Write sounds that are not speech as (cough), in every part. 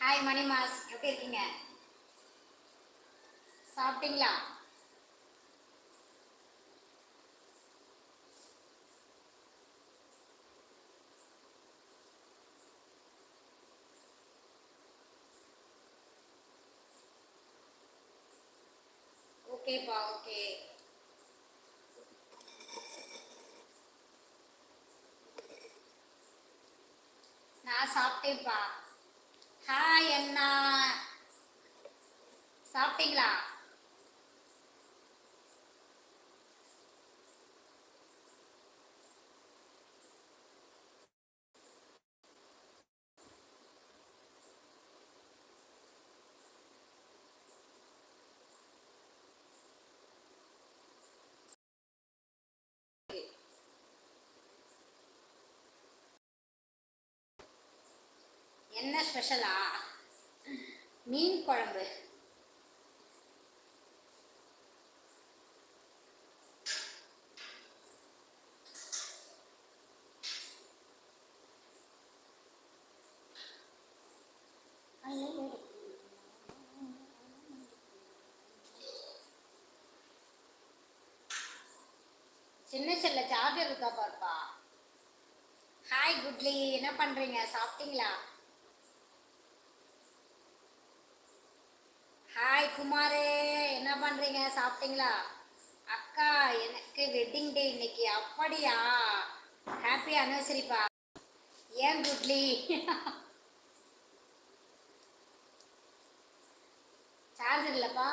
Hi மணி mass எப்படி இருக்கீங்க? சாப்பிட்டீங்களா? ஓகேப்பா ஓகே நான் சாப்பிட்டேன்ப்பா ஹாய் அண்ணா சாப்பிட்டீங்களா என்ன ஸ்பெஷலா மீன் குழம்பு சின்ன செல்ல சார்ஜர் இருக்கா பாருப்பா ஹாய் குட்லி என்ன சாப்பிட்டீங்களா? ஹாய் குமாரே. என்ன பண்றீங்க? சாப்பிட்டீங்களா? அக்கா எனக்கு வெட்டிங் டே இன்னைக்கு. அப்படியா? ஹாப்பி அனிவர்சரிப்பா ஏன் குட்லி? (laughs) சார்ஜர் இல்லைப்பா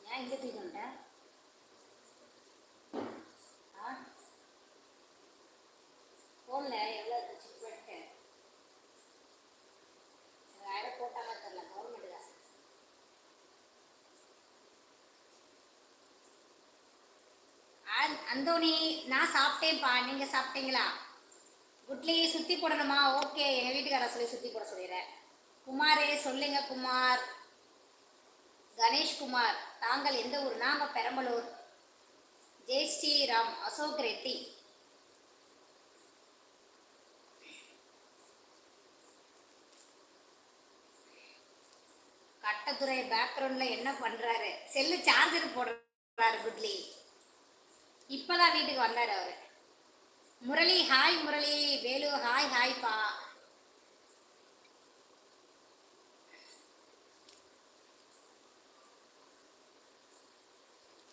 ஏன் இங்கே தூக்கிட்டு வந்துட்ட ஆ ஃபோனில் எவ்வளோ இருந்துச்சு போட்டு ஆயிரம் போட்டாங்க தெரில கவர்மெண்ட் காசு அந்தோனி நான் சாப்பிட்டேன்ப்பா. நீங்கள் சாப்பிட்டீங்களா? குட்லி சுற்றி போடணுமா? ஓகே. எங்கள் வீட்டுக்கார சொல்லி சுற்றி போட சொல்லிடுறேன். குமாரே சொல்லுங்க குமார். கணேஷ் குமார் தாங்கள் எந்த ஊர்? நாங்கள் பெரம்பலூர். ஜெய் ஸ்ரீராம் அசோக் ரெட்டி. கட்டத்துறை பேக்ரவுண்டில் என்ன பண்ணுறாரு செல்லு சார்ஜர் போடுறாரு குட்லி. இப்போதான் வீட்டுக்கு வந்தார் அவர். முரளி ஹாய் முரளி வேலு ஹாய் ஹாய்ப்பா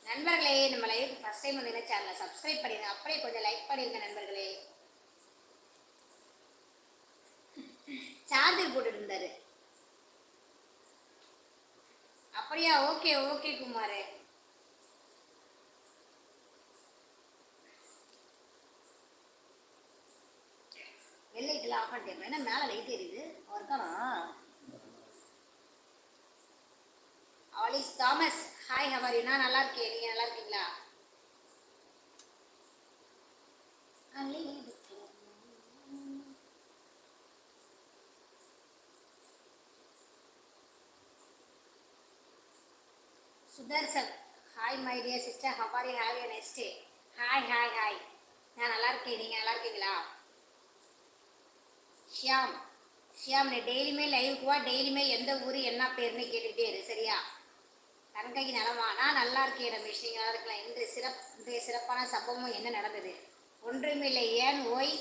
நண்பர்களே நம்ம லைவ் ஃபர்ஸ்ட் டைம் வந்து சேனலை சப்ஸ்கிரைப் பண்ணிடுங்க அப்படியே கொஞ்சம் லைக் பண்ணிடுங்க நண்பர்களே. சார்ஜர் போட்டுட்டு இருந்தாரு. அப்படியா? Okay okay Kumar. வெள்ளை லைட்டில் ஆஃப் பண்ணிட்டேன். ஏன்னா மேலே லைட் எரியுது ஒருத்தானா Alice Thomas hi how are நான் நல்லா இருக்கேன். நீங்க நல்லா இருக்கீங்களா? Sudarshan hi my dear sister how are you how you next day hi hi hi நான் நல்லா இருக்கேன். நீங்கள் நல்லா இருக்கீங்களா? ஷியாம் ஷியாம் நீ டெய்லியுமே லைவுக்கு வா டெய்லியுமே எந்த ஊர் என்ன பேருன்னு கேட்டுகிட்டே இரு சரியா? தனக்கைக்கு நலமா? நான் நல்லா இருக்கேன் ரமேஷ் நீங்கள் நல்லா இருக்கலாம். இன்று சிறப் இன்றைய சிறப்பான சம்பவம் என்ன நடந்தது? ஒன்றுமில்லை ஏன் ஓய்?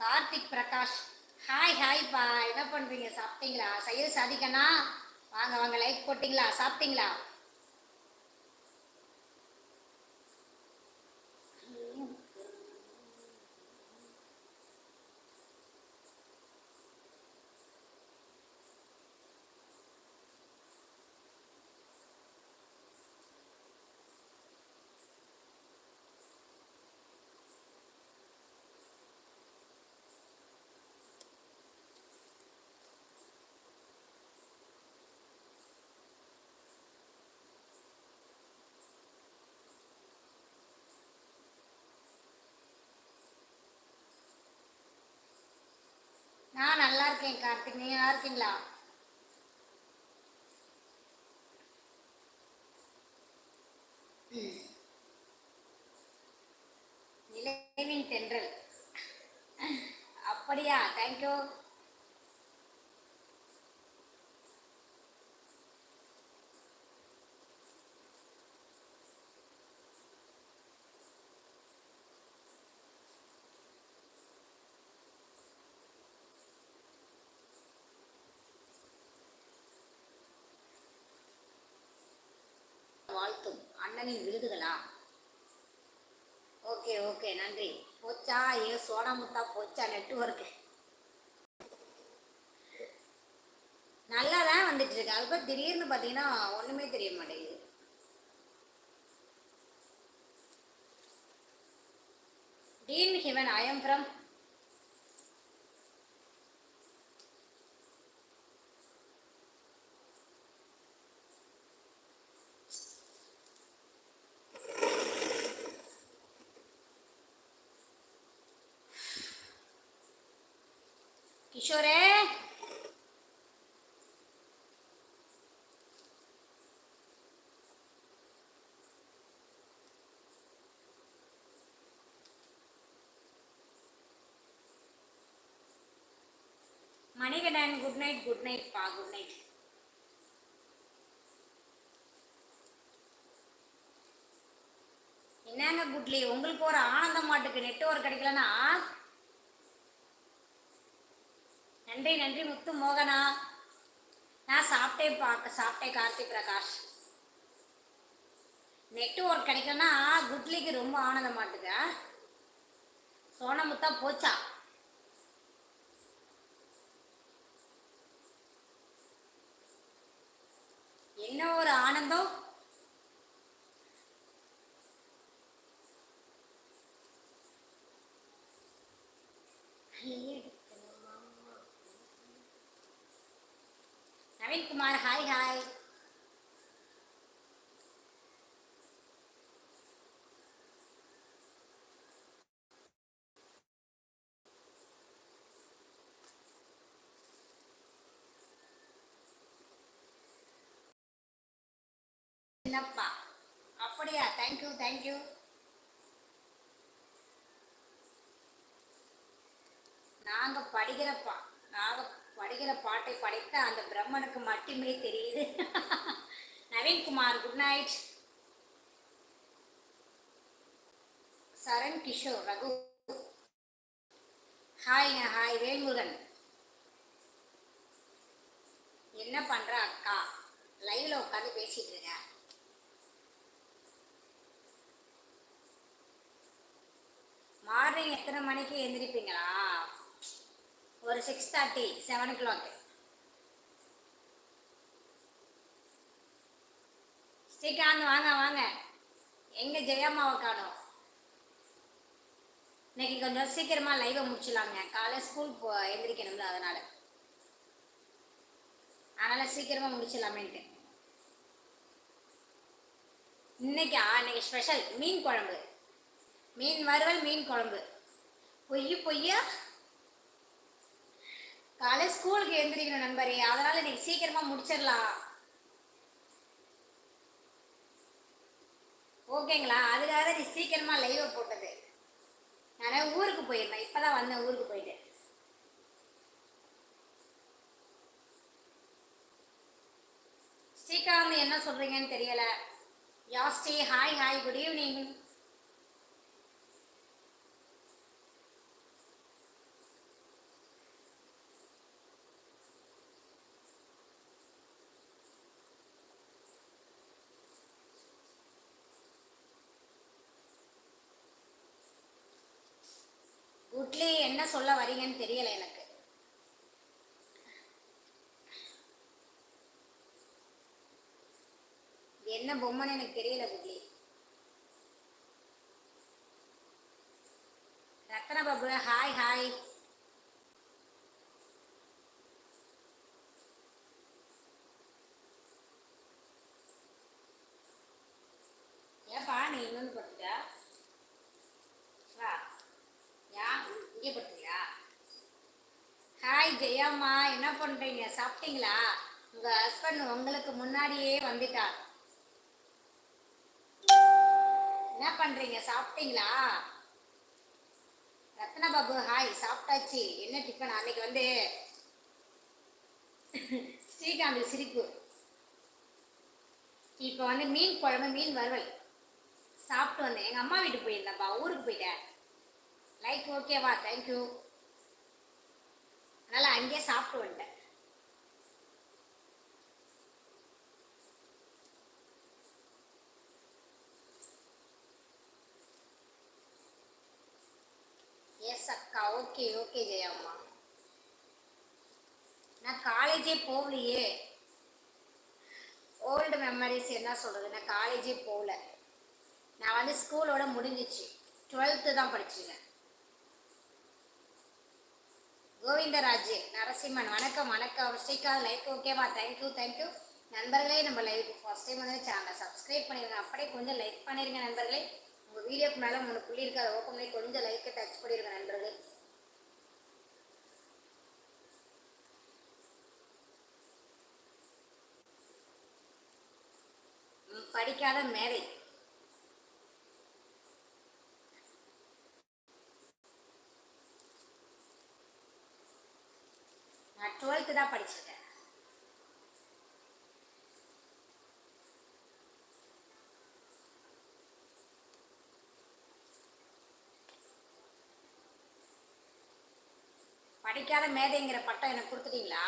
கார்த்திக் பிரகாஷ். ஹாய் ஹாய்ப்பா என்ன பண்ணுறீங்க சாப்பிட்டீங்களா? சையது சாதிக்கண்ணா? வாங்க வாங்க லைக் போட்டிங்களா? சாப்பிட்டீங்களா? இருக்கேன் கார்த்திக். நீங்கள் நல்லா இருக்கீங்களா? ம். தென்றல். அப்படியா? தேங்க்யூ நீ அண்ணனின் விருதுகளா ஓகே ஓகே நன்றி. போச்சா? ஏ சோனாமுத்தா போச்சா? நெட்ஒர்க்கு நல்லா தான் வந்துட்டு இருக்கு. அதுக்கப்புறம் திடீர்னு பார்த்தீங்கன்னா ஒன்றுமே தெரிய மாட்டேங்குது. டீன் ஹிவன் I am from ஈஸ்வரே Manikandan good night good night பா குட் நைட் என்னங்க குட்லி உங்களுக்கு ஒரு ஆனந்தம் மாட்டுக்கு நெட்ஒர்க் கிடைக்கலன்னா நன்றி நன்றி முத்து மோகனா. நான் சாப்பிட்டேன் பார்க்க சாப்பிட்டேன் கார்த்தி பிரகாஷ். நெட்ஒர்க் கிடைக்கலனா குட்லிக்கு ரொம்ப ஆனந்தம் மாட்டுக்க சோனமுத்தா போச்சா? என்ன ஒரு ஆனந்தம்? Naveenkumar hi hi. சின்னப்பா. அப்படியா? தேங்க்யூ தேங்க்யூ நாங்க படிக்கிறப்பா. நாங்க படிக்கிற பாட்டை படைத்த அந்த பிரம்மனுக்கு மட்டுமே தெரியுது. (laughs) நவீன்குமார் குட் நைட் சரண் கிஷோர் ரகு. ஹாய்ங்க ஹாய் வேல்முருகன். என்ன பண்ற அக்கா? லைவ்ல உட்காந்து பேசிட்டு இருக்க. மார்னிங் எத்தனை மணிக்கு எழுந்திருப்பீங்களா ஒரு six thirty seven o'clock Srikanth வாங்க வாங்க. எங்க ஜெயம்மாவை காணோம். இன்னைக்கு கொஞ்சம் சீக்கிரமா லைவை முடிச்சிடலாங்க. காலை ஸ்கூல் போ எந்திரிக்கணும்ல அதனால. அதனால சீக்கிரமா முடிச்சிடலாமேன்ட்டு. இன்னைக்கா இன்னைக்கு ஸ்பெஷல் மீன் குழம்பு. மீன் வறுவல் மீன் குழம்பு. பொய் பொய்யா? காலை ஸ்கூலுக்கு எழுந்திரிக்கணும் நண்பரே. அதனால இன்னைக்கு சீக்கிரமா முடிச்சிடலாம். ஓகேங்களா? அதுக்காக தான் நீ சீக்கிரமா லைவ் போட்டது. நான் ஊருக்கு போயிருந்தேன் இப்பதான் வந்தேன் ஊருக்கு போயிட்டு. ஸ்ரீகாந்த் என்ன சொல்றீங்கன்னு தெரியல. யாஸ்டி ஹாய் ஹாய் குட் ஈவினிங் குட்லி என்ன சொல்ல வரீங்கன்னு தெரியல எனக்கு. என்ன பொம்மைன்னு எனக்கு தெரியல குட்லி ரத்ன பாபு ஹாய் ஹாய் ஏப்பா நீ இன்னொன்று படுத்துட்டா வா யா இங்கே படுத்துறியா ஹாய் ஜெயா ஜெயம்மா என்ன பண்றீங்க சாப்பிட்டீங்களா? உங்க ஹஸ்பண்ட் உங்களுக்கு முன்னாடியே வந்துட்டார் என்ன பண்றீங்க? சாப்பிட்டீங்களா? ரத்ன பாபு ஹாய் சாப்பிட்டாச்சு. என்ன டிஃபன் அன்னைக்கு வந்து ஸ்ரீகாந்த் சிரிப்பு. இப்போ வந்து மீன் குழம்பு மீன் வறுவல். சாப்பிட்டு வந்தேன். எங்கள் அம்மா வீட்டுக்கு போயிருந்தேன்ப்பா. ஊருக்கு போயிட்டேன். லைக் ஓகேவா தேங்க்யூ அதனால் அங்கேயே சாப்பிட்டு வந்துட்டேன். எஸ் அக்கா ஓகே ஓகே ஜெயம்மா. நான் காலேஜே போகலையே. ஓல்டு மெமரிஸ் என்ன சொல்கிறது நான் காலேஜே போகல. நான் வந்து ஸ்கூலோட முடிஞ்சிச்சு. டுவெல்த்து தான் படிச்சிருக்கேன் கோவிந்தராஜ் நரசிம்மன் வணக்கம் வணக்கம். ஸ்ரீகாந்த் லைக் ஓகேவா தேங்க்யூ தேங்க்யூ நண்பர்களே நம்ம லைவ் ஃபர்ஸ்ட் டைம் வந்து சேனலை சப்ஸ்கிரைப் பண்ணிடுங்க அப்படியே கொஞ்சம் லைக் பண்ணிடுங்க நண்பர்களே. உங்கள் வீடியோக்கு மேலே மூணு புள்ளி இருக்குது அதை ஓப்பன் பண்ணி கொஞ்சம் லைக்கை டச் பண்ணியிருக்கேன் நண்பர்களே. படிக்காத மேதை. நான் டுவெல்த்து தான் படிச்சிருக்கேன். படிக்காத மேதைங்கிற பட்டம் எனக்கு கொடுத்துட்டீங்களா?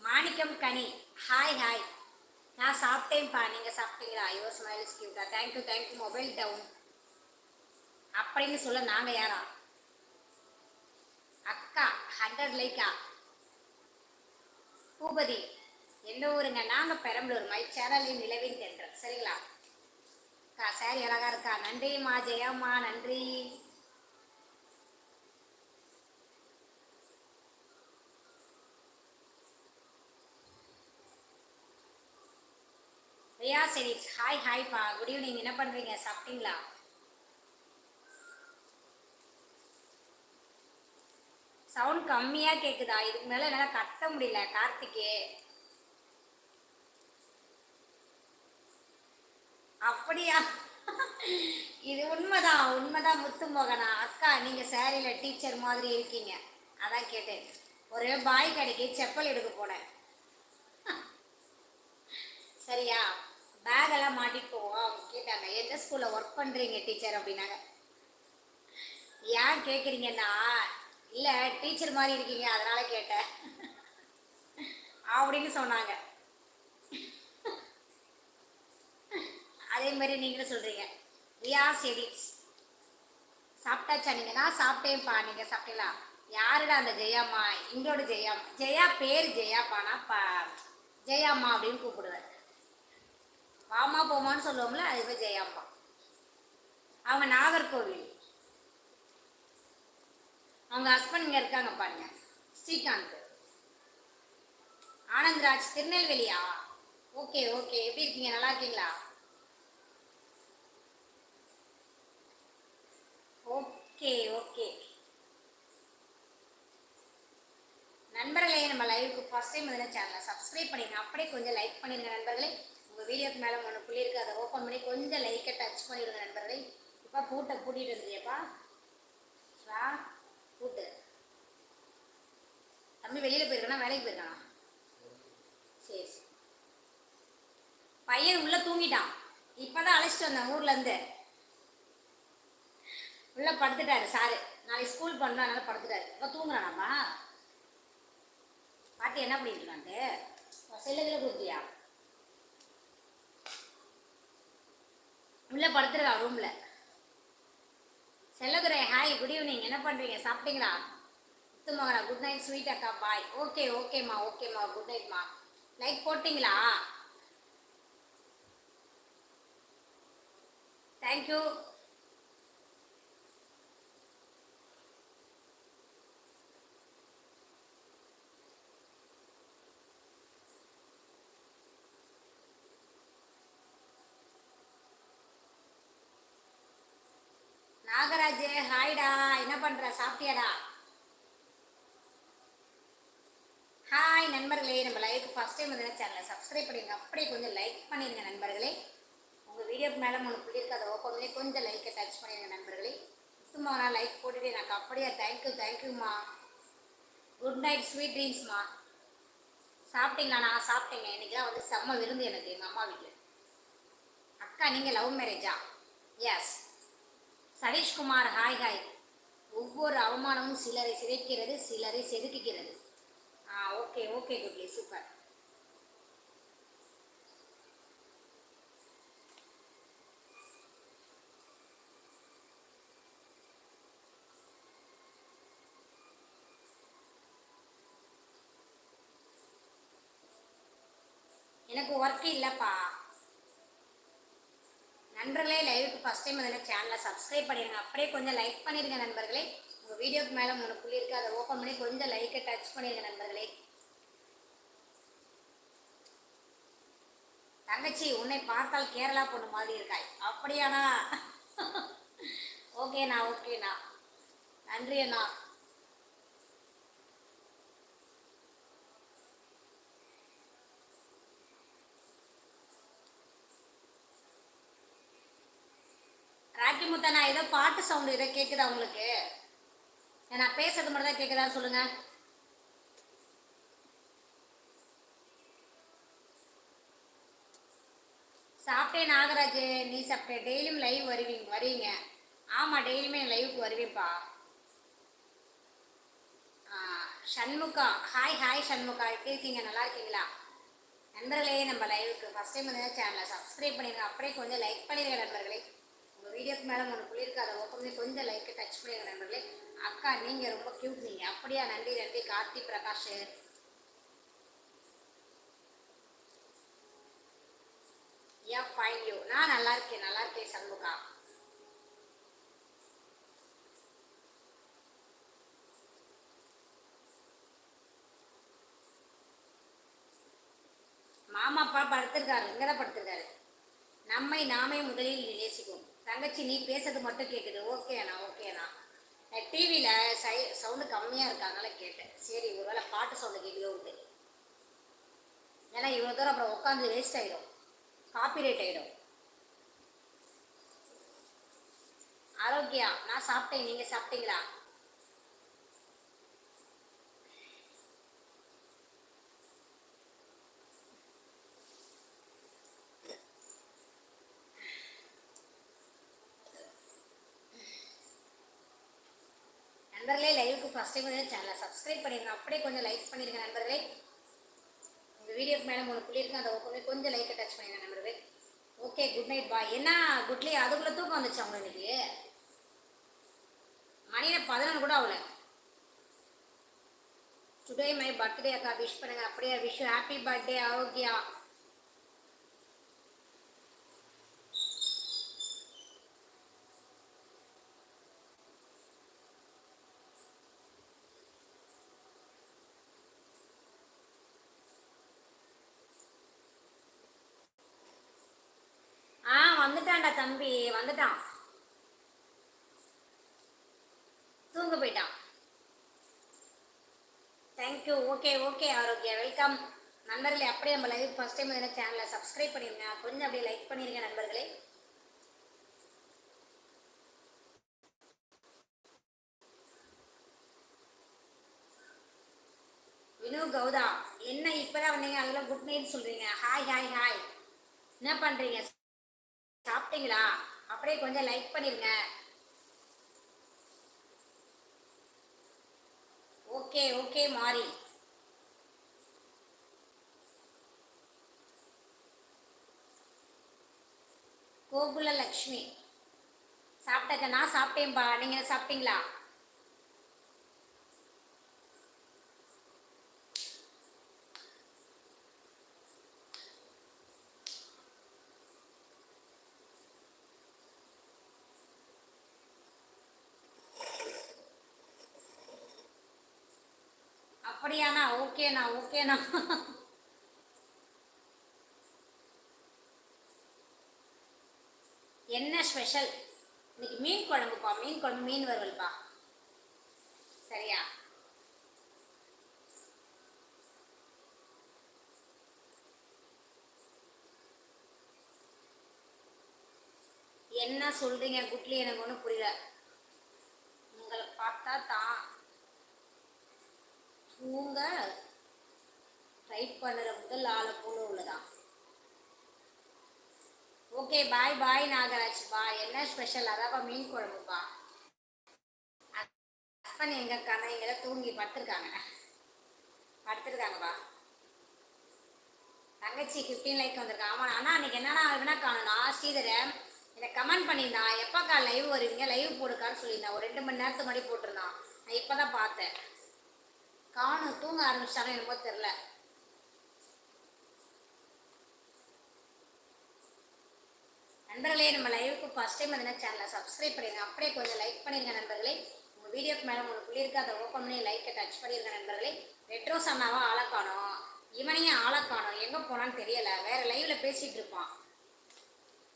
மாணிக்கம் கனி ஹாய் ஹாய் நான் சாப்பிட்டேன்ப்பா நீங்கள் சாப்பிட்டீங்களா? Your smile ஸ்கியூட்டா thank you thank you mobile down அப்படின்னு சொல்ல நாங்கள் யாரா? அக்கா ஹண்ட்ரட் லைக்கா பூபதி எந்த ஊருங்க? நாங்கள் பெரம்பலூர். மை சேனலின் நிலவின் தென்றல் சரிங்களா? அக்கா சாரி அழகா இருக்கா? நன்றிம்மா ஜெயம்மா நன்றி. ரியா செரிக்ஸ் ஹாய் ஹாய்ப்பா குட் ஈவினிங் என்ன பண்ணுறீங்க சாப்பிட்டீங்களா? சவுண்ட் கம்மியாக கேட்குதா இதுக்கு மேலே என்னால் கட்ட முடியல கார்த்திகே அப்படியா? இது உண்மைதான் உண்மைதான் முத்து மோகனா. அக்கா நீங்கள் சேரீயில் டீச்சர் மாதிரி இருக்கீங்க. அதான் கேட்டேன். ஒரு பாய் கடைக்கு செப்பல் எடுக்க போனேன். சரியா? பேகெல்லாம் மாட்டிட்டு போவோம். கேட்டாங்க எந்த ஸ்கூலில் ஒர்க் பண்ணுறீங்க டீச்சர் அப்படின்னாங்க. ஏன் கேட்குறீங்கன்னா இல்லை டீச்சர் மாதிரி இருக்கீங்க அதனால கேட்டேன். அப்படின்னு சொன்னாங்க. அதே மாதிரி நீங்களும் சொல்கிறீங்க ரியா எடிட்ஸ் சாப்பிட்டாச்சா? நீங்கள் நான் சாப்பிட்டேன்ப்பா. நீங்கள் சாப்பிட்டீங்களா? யாருடா அந்த ஜெயாம்மா? எங்களோட ஜெயாம்மா ஜெயா பேர் ஜெயாப்பானா? பா ஜெயாம்மா அப்படின்னு கூப்பிடுவேன். வாமா போமான்னு சொல்லுவோம்ல அது பேர் அவங்க நாகர்கோவில் அவங்க ஹஸ்பண்ட் இங்கே இருக்காங்க பாருங்க ஸ்ரீகாந்த். ஆனந்த்ராஜ் திருநெல்வேலியா? ஓகே ஓகே எப்படி இருக்கீங்க? நல்லா இருக்கீங்களா? ஓகே ஓகே நண்பர்களே நம்ம லைவுக்கு ஃபர்ஸ்ட் டைம் வந்து சேனலை சப்ஸ்கிரைப் பண்ணிடுங்க அப்படியே கொஞ்சம் லைக் பண்ணிடுங்க நண்பர்களே. உங்கள் வீடியோக்கு மேலே ஒன்று புள்ளி இருக்குது அதை ஓப்பன் பண்ணி கொஞ்சம் லைக்கை டச் பண்ணிவிடுங்க நண்பர்களே. இப்போ பூட்டை பூட்டிட்டு இருந்தியப்பா வா பூட்டு. தம்பி வெளியில் போயிருக்கானா? வேலைக்கு போயிருக்கானா? சரி சரி. பையன் உள்ளே தூங்கிட்டான். இப்போ தான் அழைச்சிட்டு வந்தேன் ஊர்லேருந்து உள்ளே படுத்துட்டாரு சாரு நாளைக்கு ஸ்கூல் பண்ணலாம் அதனால் படுத்துட்டாரு. இப்போ தூங்குறானாப்பா பாட்டி என்ன பண்ணிட்டு இருக்கான்ட்டு? செல்லுதில் கொடுத்தியா? உள்ளே படுத்துருக்கா ரூமில் செல்லதுரை ஹாய் குட் ஈவினிங் என்ன பண்ணுறீங்க சாப்பிட்டீங்களா? முத்துமகனா குட் நைட் ஸ்வீட் அக்கா பாய் ஓகே ஓகேம்மா ஓகேம்மா குட் நைட்மா லைக் போட்டிங்களா? தேங்க்யூ நாகராஜ் ஹாய்டா. என்ன பண்ற? சாப்பிட்டியாடா? ஹாய் நண்பர்களே. நம்ம லைக் ஃபர்ஸ்ட் டைம் வந்து சேனலை சப்ஸ்கிரைப் பண்ணிடுங்க அப்படியே கொஞ்சம் லைக் பண்ணிடுங்க நண்பர்களே. உங்கள் வீடியோ மேலே மூணு பிள்ளைருக்கு அதை ஓப்பன் பண்ணி கொஞ்சம் லைக்கை டச் பண்ணிடுங்க நண்பர்களே. சும்மா நான் லைக் போட்டுட்டு எனக்கு அப்படியே தேங்க்யூ தேங்க்யூம்மா குட் நைட் ஸ்வீட் ட்ரீம்ஸ்மா சாப்பிட்டீங்களா? நான் சாப்பிட்டேங்க. இன்னைக்கு தான் வந்து செம்ம விருந்து எனக்கு எங்கள் அம்மா வீட்டில் அக்கா நீங்கள் லவ் மேரேஜா எஸ் சதீஷ்குமார் ஹாய் ஹாய். ஒவ்வொரு அவமானமும் சிலரை சிதைக்கிறது சிலரை செதுக்குகிறது. ஆ ஓகே ஓகே குட்லி சூப்பர். எனக்கு ஒர்க் இல்லைப்பா. நண்பர்களே லைவுக்கு ஃபஸ்ட் டைம் வந்து சேனலை சப்ஸ்கிரைப் பண்ணிடுங்க அப்படியே கொஞ்சம் லைக் பண்ணிடுங்க நண்பர்களே. உங்கள் வீடியோக்கு மேலே மூணு புள்ளி இருக்குது அதை ஓப்பன் பண்ணி கொஞ்சம் லைக்கை டச் பண்ணிடுங்க நண்பர்களே. தங்கச்சி உன்னை பார்த்தால் கேரளா பொண்ணு மாதிரி இருக்காய். அப்படியாண்ணா? (laughs) ஓகேண்ணா ஓகேண்ணா நன்றி அண்ணா. முத்தா நான் ஏதோ பாட்டு சவுண்டு ஏதோ கேட்குதா உங்களுக்கு? நான் பேசுறது மட்டும் தான் கேட்குதா சொல்லுங்க. சாப்பிட்டேன் நாகராஜ் நீ சாப்பிட்டே. டெய்லியும் லைவ் வருவீங்க வருவீங்க. ஆமாம் டெய்லியுமே லைவுக்கு வருவேன்ப்பா. சண்முகா. ஹாய் ஹாய் சண்முகா. எப்படி இருக்கீங்க? நல்லா இருக்கீங்களா? நண்பர்களே நம்ம லைவுக்கு ஃபஸ்ட் டைம் வந்து சேனலை சப்ஸ்கிரைப் பண்ணிடுங்க அப்படியே கொஞ்சம் லைக் பண்ணிடுங்க நண்பர்களே. வீடியோக்கு மேலே ஒன்று புள்ளிருக்கு அதை கொஞ்சம் லைக்கை டச் பண்ணிடுங்க நண்பர்களே. அக்கா நீங்கள் ரொம்ப க்யூட் நீங்கள் அப்படியா நன்றி நன்றி. Karthi Prakash. Yeah fine you நான் நல்லா இருக்கேன் நல்லா இருக்கேன் சண்முகா. மாமா அப்பா படுத்திருக்காரு இங்கே தான் படுத்திருக்காரு. நம்மை நாமே முதலில் நேசிக்கும் தங்கச்சி நீ பேசுறது மட்டும் கேட்குது ஓகேண்ணா ஓகேண்ணா டிவியில் சை சவுண்டு கம்மியாக இருக்காங்கனால கேட்டேன். சரி ஒரு வேளை பாட்டு சவுண்டு கேட்குதோன்ட்டு ஏன்னா இவ்வளோ தூரம் அப்புறம் உட்காந்து வேஸ்ட் ஆகிடும் காப்பிரைட் ஆகிடும் ஆரோக்கியா நான் சாப்பிட்டேன். நீங்கள் சாப்பிட்டீங்களா? நண்பர்களே லைவுக்கு ஃபஸ்ட் டைம் வந்து சேனலை சப்ஸ்கிரைப் பண்ணிடுங்க அப்படியே கொஞ்சம் லைக் பண்ணிடுங்க நண்பர்களே. இந்த வீடியோக்கு மேலே மூணு புள்ளி இருக்கு. அதை ஓப்பன் கொஞ்சம் லைக்கை டச் பண்ணிடுங்க நண்பர்களே. ஓகே குட் நைட் பாய் என்ன குட்லி அதுக்குள்ளே தூக்கம் வந்துச்சு அவங்க இன்னைக்கு மணியில பதினொன்று கூட ஆகல. டுடே மை பர்த்டே அக்கா. விஷ் பண்ணுங்க. அப்படியே விஷ் ஹாப்பி பர்த்டே ஆரோக்கியா ஆ வந்துட்டான்டா தம்பி வந்துட்டான். தூங்க போயிட்டான். Thank you okay okay Arokya. Welcome நண்பர்களே அப்படியே நம்ம லைவ் ஃபஸ்ட் டைம் எதனா சேனலை சப்ஸ்கிரைப் பண்ணிருங்க. கொஞ்சம் அப்படியே லைக் பண்ணிருங்க நண்பர்களே. வினு கௌதா என்ன இப்பதான் வந்தீங்க? அதெல்லாம் குட் நைட் சொல்றீங்க. ஹாய் ஹாய் ஹாய் என்ன பண்றீங்க? சாப்பிட்டீங்களா? அப்படியே கொஞ்சம் லைக் பண்ணிருங்க. ஓகே ஓகே மாறி. கோகுல லக்ஷ்மி நான் சாப்பிட்டேன்ப்பா நீங்க சாப்பிட்டீங்களா? அப்படியாண்ணா? ஓகேண்ணா ஓகேண்ணா. என்ன ஸ்பெஷல்? இன்னைக்கு மீன் குழம்புப்பா மீன் குழம்பு மீன் வறுவல்ப்பா. சரியா? என்ன சொல்றீங்க? குட்லி எனக்கு ஒன்றும் புரியல. உங்களை பார்த்தா தான் தூங்க ரைட் பண்ணுற முதல் ஆளை போல உள்ளதா ஓகே பாய் பாய் நாகராஜ் என்ன ஸ்பெஷல் அதாப்பா மீன் குழம்புப்பா. ஹஸ்பண்ட் எங்க கண்ணை எங்க தூங்கி படுத்துருக்காங்க. படுத்திருக்காங்கப்பா. தங்கச்சி ஃபிஃப்டீன் லைக் வந்திருக்கான் ஆமாம் அண்ணா அன்றைக்கி என்னன்னா எதுனா காணும்னா ஸ்ரீதரன் இதை கமெண்ட் பண்ணியிருந்தான் எப்போக்கா லைவ் வருவீங்க? லைவ் போடுக்கான்னு சொல்லியிருந்தான் ஒரு ரெண்டு மணி நேரத்துக்கு முன்னாடி போட்டிருந்தான். நான் இப்போ தான் பார்த்தேன். காணும் தூங்க ஆரம்பிச்சிட்டானோ என்னமோ தெரில நண்பர்களே நம்ம லைவுக்கு ஃபஸ்ட் டைம் எதனா சேனலை சப்ஸ்கிரைப் பண்ணிடுங்க அப்படியே கொஞ்சம் லைக் பண்ணிடுங்க நண்பர்களே. உங்கள் வீடியோக்கு மேலே உங்களுக்கு புள்ளியிருக்கு அதை ஓப்பன் பண்ணி லைக்கை டச் பண்ணிடுங்க நண்பர்களே. ரெட்ரோ சன்னாவா ஆளை காணோம். இவனையும் ஆளை காணோம். எங்கே போனான்னு தெரியல. வேற லைவ்ல பேசிட்டு இருப்பான்.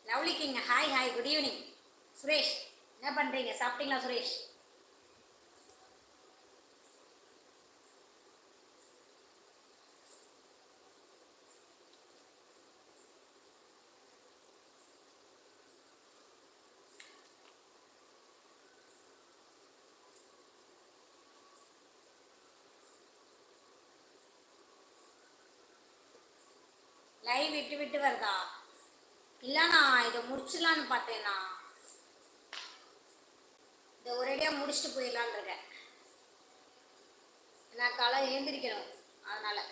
Lovely king hi hi good evening Suresh என்ன பண்ணுறீங்க சாப்பிட்டீங்களா சுரேஷ்? லைவ் விட்டு விட்டு வருதா? இல்லைண்ணா இதை முடிச்சிடலான்னு பார்த்தேண்ணா இதை ஒரேடியாக முடிச்சுட்டு போயிடலான் இருக்கேன். நான் காலை எழுந்திரிக்கணும். அதனால.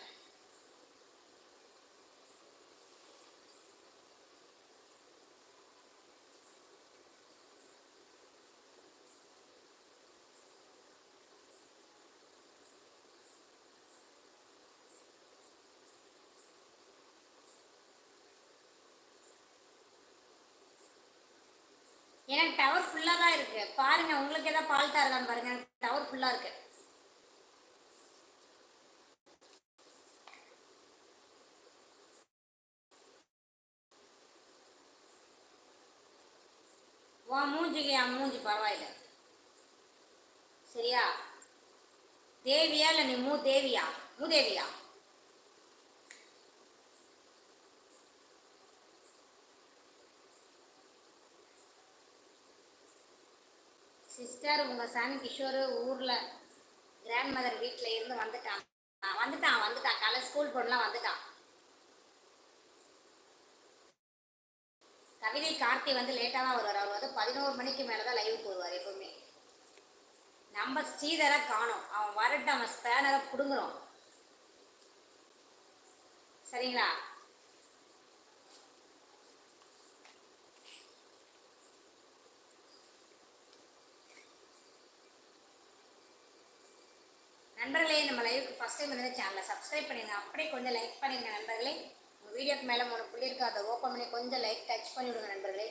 எனக்கு டவர் ஃபுல்லாக தான் இருக்கு. பாருங்க உங்களுக்கு ஏதாவது ஃபால்ட்டாக இருக்கான்னு பாருங்க. டவர் ஃபுல்லாக இருக்கு. வா மூஞ்சிக்கு என் மூஞ்சி பரவாயில்ல. சரியா? தேவியா இல்லை நீ மூ தேவியா? மூதேவியா? சிஸ்டர் உங்கள் சன் கிஷோர் ஊரில் கிராண்ட் மதர் வீட்டில் இருந்து வந்துட்டான். ஆ, வந்துட்டான் வந்துட்டான். காலை ஸ்கூல் பொண்ணுலாம் வந்துட்டான். கவிதை கார்த்தி வந்து லேட்டாக தான் வருவார். அவர் வந்து பதினோரு மணிக்கு மேலே தான் லைவுக்கு வருவார் எப்பவுமே. நம்ம ஸ்ரீதரை காணோம். அவன் வரட்டு அவன் ஸ்பேனரை பிடுங்குறோம். சரிங்களா? நண்பர்களே நம்ம லைவுக்கு ஃபஸ்ட் டைம் வந்து சேனலை சப்ஸ்கிரைப் பண்ணிடுங்க அப்படியே கொஞ்சம் லைக் பண்ணிடுங்க நண்பர்களே. உங்கள் வீடியோக்கு மேலே மூணு புள்ளி இருக்கா. அதை ஓப்பன் பண்ணி கொஞ்சம் லைக் டச் பண்ணி விடுங்க நண்பர்களே.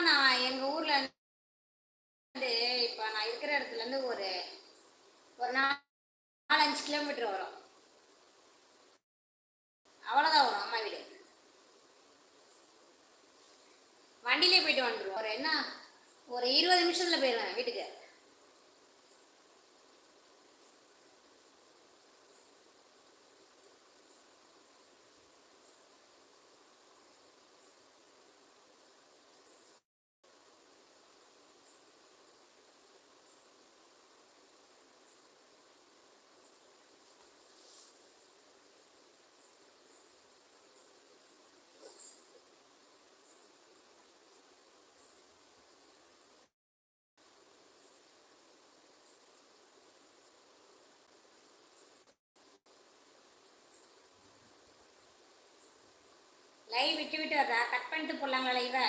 ஆமாம் நான் எங்கள் ஊரில் இருந்து இப்போ நான் இருக்கிற இடத்துலேருந்து ஒரு ஒரு நாலஞ்சு கிலோமீட்டர் வரும். அவ்வளோதான் வரும் அம்மா வீடு. வண்டியிலே போயிட்டு வந்துடுவோம் ஒரு என்ன ஒரு இருபது நிமிஷத்தில் போயிடுவேன் வீட்டுக்கு. லைவ் விட்டு விட்டு வர்றா கட் பண்ணிட்டு போடலாங்களா லைவை.